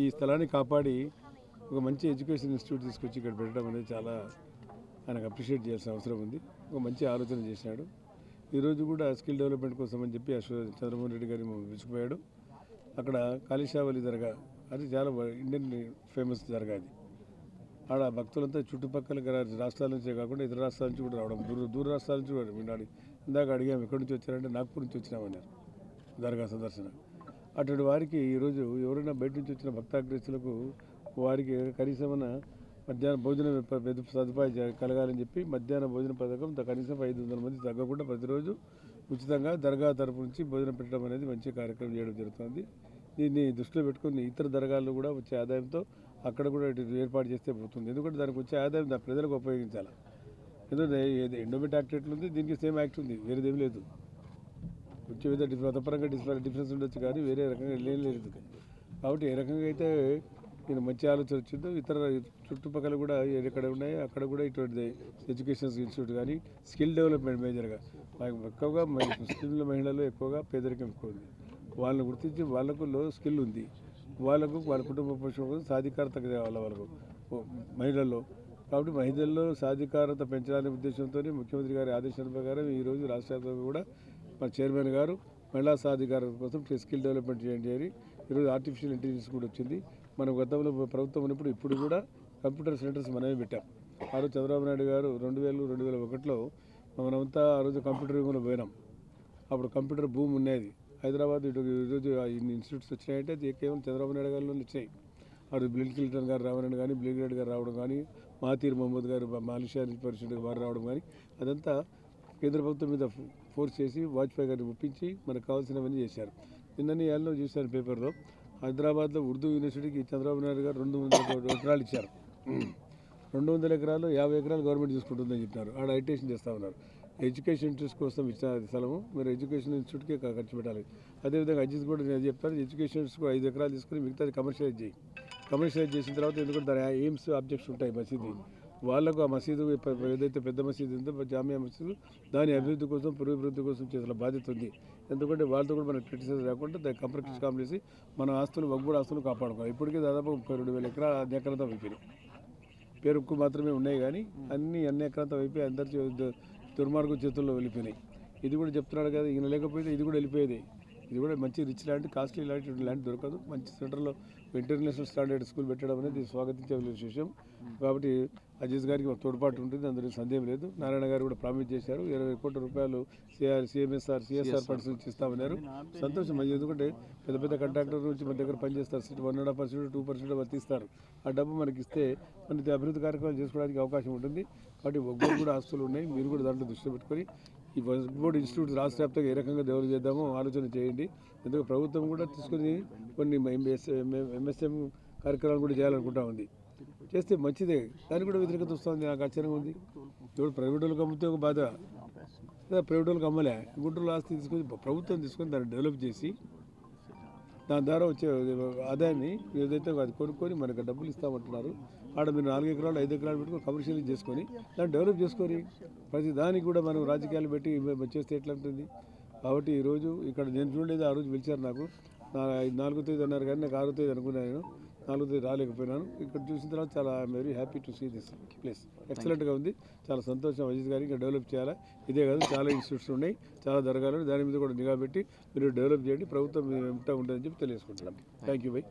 ఈ స్థలాన్ని కాపాడి ఒక మంచి ఎడ్యుకేషన్ ఇన్స్టిట్యూట్ తీసుకొచ్చి ఇక్కడ పెట్టడం అనేది చాలా ఆయనకు అప్రిషియేట్ చేయాల్సిన అవసరం ఉంది. ఒక మంచి ఆలోచన చేసినాడు ఈరోజు కూడా స్కిల్ డెవలప్మెంట్ కోసం అని చెప్పి అశ్వ చంద్రమోహన్ రెడ్డి గారిని పిలుచుకుపోయాడు. అక్కడ కాళీషావలి దర్గా అది చాలా ఇండియన్ ఫేమస్ దర్గా అది. ఆడ భక్తులంతా చుట్టుపక్కల రాష్ట్రాల నుంచే కాకుండా ఇతర రాష్ట్రాల నుంచి కూడా రావడం దూర దూర రాష్ట్రాల నుంచి కూడా ఇందాక అడిగాము ఎక్కడి నుంచి వచ్చారంటే నాగ్పూర్ నుంచి వచ్చినామన్నారు. దర్గా సందర్శన. అటువంటి వారికి ఈరోజు ఎవరైనా బయట నుంచి వచ్చిన భక్తాగ్రస్తులకు వారికి కనీసమైన మధ్యాహ్న భోజనం సదుపాయం కలగాలని చెప్పి మధ్యాహ్న భోజన పథకం కనీసం ఐదు వందల మంది తగ్గకుండా ప్రతిరోజు ఉచితంగా దర్గా తరపు నుంచి భోజనం పెట్టడం అనేది మంచి కార్యక్రమం చేయడం జరుగుతుంది. దీన్ని దృష్టిలో పెట్టుకుని ఇతర దర్గాల్లో కూడా వచ్చే ఆదాయంతో అక్కడ కూడా ఇటు ఏర్పాటు చేస్తే పోతుంది. ఎందుకంటే దానికి వచ్చే ఆదాయం ప్రజలకు ఉపయోగించాలి? ఎందుకంటే ఎండోమెంట్ యాక్ట్ ఎట్లుంది దీనికి సేమ్ యాక్ట్ ఉంది వేరేదేమీ లేదు. వచ్చే విధంగా డిఫరెన్స్ మతపరంగా డిఫరెన్స్ డిఫరెన్స్ ఉండొచ్చు కానీ వేరే రకంగా లేని లేదు కాబట్టి ఏ రకంగా అయితే నేను మంచి ఆలోచన వచ్చిందో ఇతర చుట్టుపక్కల కూడా ఎక్కడ ఉన్నాయో అక్కడ కూడా ఇటువంటి ఎడ్యుకేషన్ ఇన్స్టిట్యూట్ కానీ స్కిల్ డెవలప్మెంట్ మేజర్గా. మాకు ఎక్కువగా ముస్లింల మహిళలు ఎక్కువగా పేదరికం ఎక్కువ ఉంది. వాళ్ళని గుర్తించి వాళ్ళకు లో స్కిల్ ఉంది. వాళ్ళకు వాళ్ళ కుటుంబ పోషణ సాధికారత కావాలి వాళ్ళకు. మహిళల్లో. కాబట్టి మహిళల్లో సాధికారత పెంచాలనే ఉద్దేశంతో ముఖ్యమంత్రి గారి ఆదేశాల ప్రకారం ఈరోజు రాష్ట్ర వ్యాప్తంగా కూడా మన చైర్మన్ గారు మహిళా సాధికారత కోసం స్కిల్ డెవలప్మెంట్ చేయండి అని ఈరోజు ఆర్టిఫిషియల్ ఇంటెలిజెన్స్ కూడా వచ్చింది. మనం గతంలో ప్రభుత్వం ఉన్నప్పుడు ఇప్పుడు కూడా కంప్యూటర్ సెంటర్స్ మనమే పెట్టాం. ఆ రోజు చంద్రబాబు నాయుడు గారు రెండు వేలు రెండు వేల ఒకటిలో మనమంతా ఆ రోజు కంప్యూటర్ యుగంలో పోయినాం. అప్పుడు కంప్యూటర్ భూమి ఉండేది. హైదరాబాద్ ఇటు ఈరోజు ఇన్ని ఇన్స్టిట్యూట్స్ వచ్చినాయంటే అది కేవలం చంద్రబాబు నాయుడు గారిలో వచ్చాయి. అటు బిల్ గారు రావడం కానీ బిల్ గారు రావడం కానీ మాతీర్ మహమ్మద్ గారు మాలిషియా పరిషత్ వారు రావడం కానీ అదంతా కేంద్ర ప్రభుత్వం మీద ఫోర్స్ చేసి వాజ్పేయి గారిని ఒప్పించి మనకు కావాల్సినవన్నీ చేశారు. నిన్నని ఏళ్ళలో చూశాను పేపర్లో. హైదరాబాద్లో ఉర్దూ యూనివర్సిటీకి చంద్రబాబు నాయుడు గారు రెండు వందల ఎకరాలు ఇచ్చారు. రెండు వందల ఎకరాలు యాభై ఎకరాలు గవర్నమెంట్ తీసుకుంటుందని చెప్పినారు. ఆడ హైటేషన్ చేస్తా ఉన్నారు. ఎడ్యుకేషన్ ఇన్స్టిట్యూట్ కోసం ఇచ్చిన స్థలము మీరు ఎడ్యుకేషన్ ఇన్స్టిట్యూట్కే ఖర్చు పెట్టాలి. అదేవిధంగా అజిత్ కూడా నేను చెప్తాను ఎడ్యుకేషన్ ఇన్స్టిట్యూట్ ఐదు ఎకరాలు తీసుకుని మిగతాది కమర్షియలైజ్ చేయి. కమర్షియలైజ్ చేసిన తర్వాత ఎందుకంటే దాని ఎయిమ్స్ ఆబ్జెక్ట్స్ ఉంటాయి మసీదు. వాళ్ళకు ఆ మసీదు ఏదైతే పెద్ద మసీదు ఉందో జామియా మసీదు దాని అభివృద్ధి కోసం పురోభివృద్ధి కోసం చేసిన బాధ్యత ఉంది. ఎందుకంటే వాళ్ళతో కూడా మనకు క్రిటిసైజ్ రాకుండా దాన్ని కంప్రక్స్ కాంప్లేసి మన ఆస్తులు వగ్గుడు ఆస్తులు కాపాడుకోవాలి. ఇప్పటికే దాదాపు ముప్పై రెండు వేల ఎకరాల ఎకరాలతో అయిపోయినాయి. పేరుకు మాత్రమే ఉన్నాయి కానీ అన్ని అన్ని ఎకరాంతం అయిపోయి అందరి దు- దుర్మార్గం చేతుల్లో వెళ్ళిపోయినాయి. ఇది కూడా చెప్తున్నాడు కదా ఈయన లేకపోతే ఇది కూడా వెళ్ళిపోయేది. ఇది కూడా మంచి rich land costly land land దొరకదు. మంచి సెంటర్లో ఇంటర్నేషనల్ స్టాండర్డ్ స్కూల్ పెట్టడం అనేది స్వాగతించే విషయం కాబట్టి అజీజ్ గారికి ఒక తోడ్పాటు ఉంటుంది అందులో సందేహం లేదు. నారాయణ గారు కూడా ప్రామిస్ చేశారు. ఇరవై కోట్ల రూపాయలు సిఆర్ సిఎంఎస్ఆర్ సిఎస్ఆర్ ఫండ్స్ నుంచి ఇస్తామన్నారు. సంతోషం ఎందుకంటే పెద్ద పెద్ద కాంట్రాక్టర్ నుంచి మన దగ్గర పనిచేస్తారు seat one and half percent two percent వర్తిస్తారు ఆ డబ్బు మనకి ఇస్తే మన అభివృద్ధి కార్యక్రమాలు చేసుకోవడానికి అవకాశం ఉంటుంది. కాబట్టి ఒక్కరు కూడా ఆస్తులు ఉన్నాయి. మీరు కూడా దాంట్లో దృష్టి పెట్టుకొని ఈ బోర్డ్ ఇన్స్టిట్యూట్ రాష్ట్ర వ్యాప్తంగా ఏ రకంగా డెవలప్ చేద్దామో ఆలోచన చేయండి. ఎందుకంటే ప్రభుత్వం కూడా తీసుకొని కొన్ని ఎంఎస్ఎం కార్యక్రమాలు కూడా చేయాలనుకుంటా ఉంది. చేస్తే మంచిదే. దానికి కూడా వ్యతిరేకత వస్తుంది. నాకు ఆశ్చర్యంగా ఉంది. ఇప్పుడు ప్రైవేట్ వాళ్ళకి అమ్మితే ఒక బాధ. ప్రైవేట్ వాళ్ళకి అమ్మలే. గుంటూరు ఆస్తి తీసుకొని ప్రభుత్వం తీసుకొని దాన్ని డెవలప్ చేసి దాని ద్వారా వచ్చే ఆదాయాన్ని ఏదైతే అది కొనుక్కొని మనకు డబ్బులు ఇస్తామంటున్నారు ఆడ మీరు నాలుగు ఎకరాలు ఐదు ఎకరాలు పెట్టుకొని కమర్షియల్ చేసుకొని దాన్ని డెవలప్ చేసుకొని ప్రతి దానికి కూడా మనం రాజకీయాలు పెట్టి చేస్తే ఎట్లా ఉంటుంది? కాబట్టి ఈరోజు ఇక్కడ నేను చూడలేదు ఆ రోజు పిలిచారు నాకు. నాలుగో తేదీ అన్నారు కానీ నాకు ఆరో తేదీ అనుకున్నాను నాలుగు రాలేకపోయినాను. ఇక్కడ చూసిన తర్వాత చాలా I'm very happy to see this place ఎక్సలెంట్గా ఉంది. చాలా సంతోషం. అజిత్ గారికి ఇంకా డెవలప్ చేయాలా? ఇదే కాదు చాలా ఇన్స్టిట్యూట్స్ ఉన్నాయి. చాలా దరగాలు దాని మీద కూడా నిఘా పెట్టి మీరు డెవలప్ చేయండి. ప్రభుత్వం మీ ఉంటుందని చెప్పి తెలియజేసుకుంటున్నాం. Thank you by